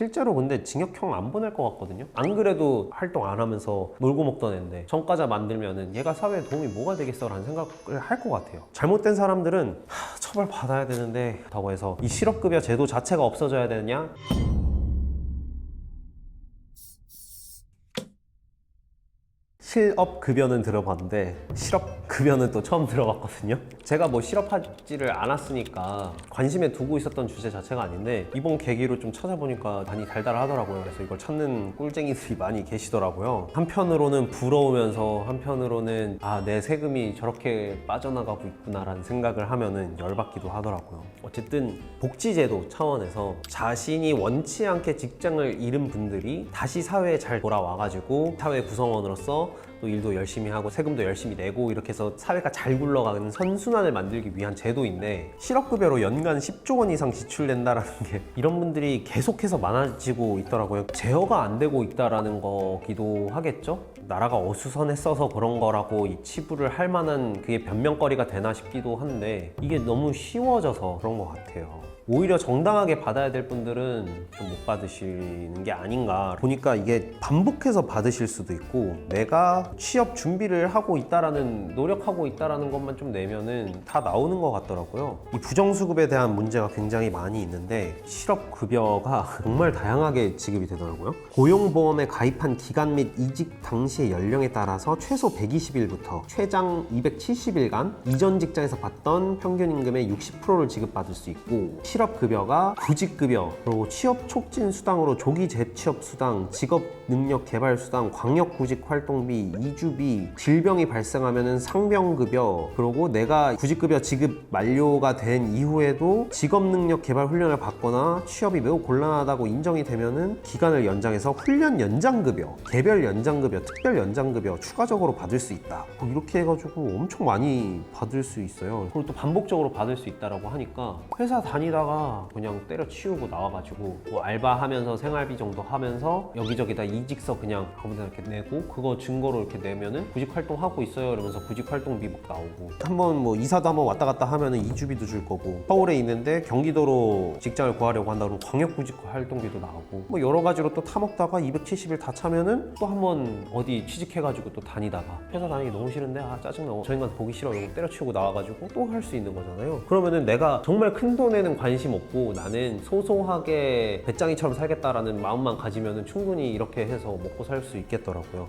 실제로 근데 징역형 안 보낼 것 같거든요. 안 그래도 활동 안 하면서 놀고 먹던 애인데 전과자 만들면은 얘가 사회에 도움이 뭐가 되겠어라는 생각을 할 것 같아요. 잘못된 사람들은 하, 처벌 받아야 되는데 라고 해서 이 실업급여 제도 자체가 없어져야 되느냐? 실업 급여는 들어봤는데 실업 급여는 또 처음 들어봤거든요. 제가 뭐 실업하지를 않았으니까 관심에 두고 있었던 주제 자체가 아닌데 이번 계기로 좀 찾아보니까 많이 달달하더라고요. 그래서 이걸 찾는 꿀쟁이들이 많이 계시더라고요. 한편으로는 부러우면서 한편으로는 아 내 세금이 저렇게 빠져나가고 있구나라는 생각을 하면은 열받기도 하더라고요. 어쨌든 복지제도 차원에서 자신이 원치 않게 직장을 잃은 분들이 다시 사회에 잘 돌아와가지고 사회 구성원으로서 또 일도 열심히 하고 세금도 열심히 내고 이렇게 해서 사회가 잘 굴러가는 선순환을 만들기 위한 제도인데 실업급여로 연간 10조 원 이상 지출된다라는 게 이런 분들이 계속해서 많아지고 있더라고요. 제어가 안 되고 있다라는 거기도 하겠죠. 나라가 어수선했어서 그런 거라고 이 치부를 할 만한 그게 변명거리가 되나 싶기도 한데 이게 너무 쉬워져서 그런 것 같아요. 오히려 정당하게 받아야 될 분들은 좀 못 받으시는 게 아닌가. 보니까 이게 반복해서 받으실 수도 있고 내가 취업 준비를 하고 있다라는 노력하고 있다라는 것만 좀 내면은 다 나오는 것 같더라고요. 이 부정수급에 대한 문제가 굉장히 많이 있는데 실업급여가 정말 다양하게 지급이 되더라고요. 고용보험에 가입한 기간 및 이직 당시의 연령에 따라서 최소 120일부터 최장 270일간 이전 직장에서 받던 평균 임금의 60%를 지급받을 수 있고 실업급여가 구직급여 그리고 취업 촉진 수당으로 조기 재취업 수당, 직업 능력 개발 수당, 광역 구직 활동비, 이주비, 질병이 발생하면은 상병급여 그리고 내가 구직급여 지급 만료가 된 이후에도 직업 능력 개발 훈련을 받거나 취업이 매우 곤란하다고 인정이 되면은 기간을 연장해서 훈련 연장급여, 개별 연장급여, 특별 연장급여 추가적으로 받을 수 있다. 뭐 이렇게 해가지고 엄청 많이 받을 수 있어요. 그리고 또 반복적으로 받을 수 있다라고 하니까 회사 다니다가 그냥 때려치우고 나와가지고 뭐 알바하면서 생활비 정도 하면서 여기저기 다 이직서 그냥 아무데나 이렇게 내고 그거 증거로 이렇게 내면은 구직 활동 하고 있어요 이러면서 구직 활동비 막 나오고. 한번 뭐 이사도 한번 왔다 갔다 하면은 이주비도 줄 거고. 서울에 있는데 경기도로 직장을 구하려고 한다 그러면 광역 구직 활동비도 나오고. 뭐 여러 가지로 또 타먹다가 270일 다 차면은 또 한번 어디 취직해가지고 또 다니다가. 회사 다니기 너무 싫은데 아 짜증나. 저 인간 보기 싫어. 이러고 때려치우고 나와가지고 또 할 수 있는 거잖아요. 그러면은 내가 정말 큰 돈에는 관심 없고 나는 소소하게 배짱이처럼 살겠다라는 마음만 가지면은 충분히 이렇게 해서 먹고 살 수 있겠더라고요.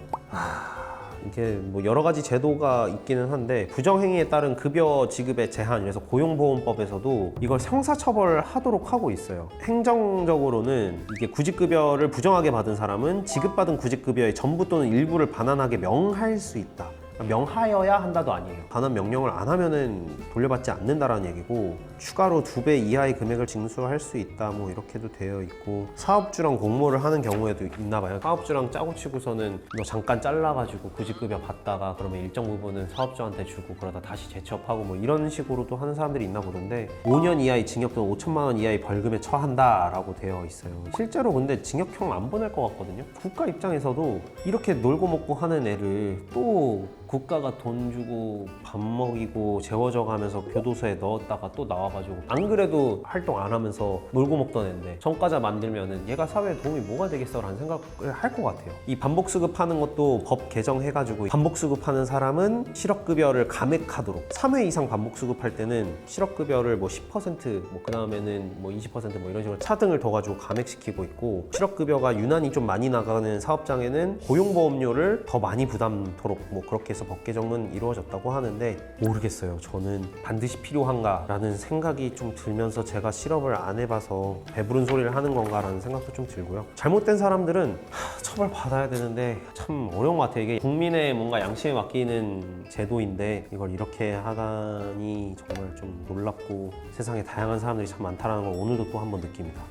이게 뭐 여러 가지 제도가 있기는 한데 부정행위에 따른 급여 지급의 제한 그래서 고용보험법에서도 이걸 형사처벌하도록 하고 있어요. 행정적으로는 이게 구직급여를 부정하게 받은 사람은 지급받은 구직급여의 전부 또는 일부를 반환하게 명할 수 있다 명하여야 한다도 아니에요. 반환 명령을 안 하면은 돌려받지 않는다라는 얘기고 추가로 두 배 이하의 금액을 징수할 수 있다 뭐 이렇게도 되어 있고 사업주랑 공모를 하는 경우에도 있나 봐요. 사업주랑 짜고 치고서는 너 잠깐 잘라가지고 구직급여 받다가 그러면 일정 부분은 사업주한테 주고 그러다 다시 재취업하고 뭐 이런 식으로도 하는 사람들이 있나 보던데 5년 이하의 징역 또는 5천만 원 이하의 벌금에 처한다라고 되어 있어요. 실제로 근데 징역형 안 보낼 것 같거든요. 국가 입장에서도 이렇게 놀고 먹고 하는 애를 또 국가가 돈 주고 밥 먹이고 재워져 가면서 교도소에 넣었다가 또 나와가지고 안 그래도 활동 안 하면서 놀고 먹던 애인데 전과자 만들면은 얘가 사회에 도움이 뭐가 되겠어라는 생각을 할 것 같아요. 이 반복 수급하는 것도 법 개정해가지고 반복 수급하는 사람은 실업급여를 감액하도록 3회 이상 반복 수급할 때는 실업급여를 뭐 10%뭐 그다음에는 뭐 20%뭐 이런 식으로 차등을 둬가지고 감액시키고 있고 실업급여가 유난히 좀 많이 나가는 사업장에는 고용보험료를 더 많이 부담토록 뭐 그렇게 해서 법 개정은 이루어졌다고 하는데 모르겠어요. 저는 반드시 필요한가라는 생각이 좀 들면서 제가 실업을 안 해봐서 배부른 소리를 하는 건가라는 생각도 좀 들고요. 잘못된 사람들은 하, 처벌 받아야 되는데 참 어려운 것 같아요. 이게 국민의 뭔가 양심에 맡기는 제도인데 이걸 이렇게 하다니 정말 좀 놀랍고 세상에 다양한 사람들이 참 많다는 걸 오늘도 또 한 번 느낍니다.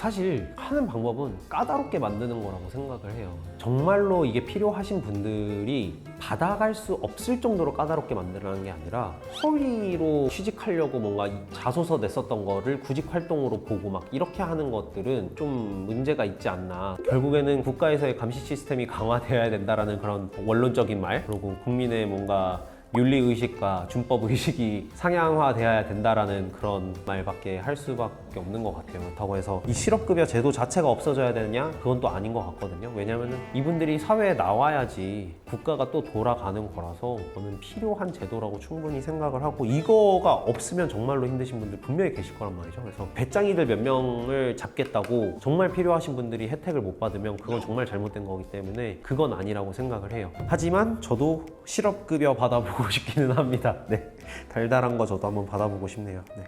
사실 하는 방법은 까다롭게 만드는 거라고 생각을 해요. 정말로 이게 필요하신 분들이 받아갈 수 없을 정도로 까다롭게 만들라는 게 아니라 허위로 취직하려고 뭔가 이 자소서 냈었던 거를 구직 활동으로 보고 막 이렇게 하는 것들은 좀 문제가 있지 않나. 결국에는 국가에서의 감시 시스템이 강화되어야 된다라는 그런 원론적인 말 그리고 국민의 뭔가 윤리의식과 준법의식이 상향화되어야 된다라는 그런 말밖에 할 수밖에 없는 것 같아요. 그렇다고 해서 이 실업급여 제도 자체가 없어져야 되느냐? 그건 또 아닌 것 같거든요. 왜냐하면 이분들이 사회에 나와야지 국가가 또 돌아가는 거라서 저는 필요한 제도라고 충분히 생각을 하고 이거가 없으면 정말로 힘드신 분들 분명히 계실 거란 말이죠. 그래서 배짱이들 몇 명을 잡겠다고 정말 필요하신 분들이 혜택을 못 받으면 그건 정말 잘못된 거기 때문에 그건 아니라고 생각을 해요. 하지만 저도 실업급여 받아 보고 싶기는 합니다. 네. 달달한 거 저도 한번 받아보고 싶네요. 네.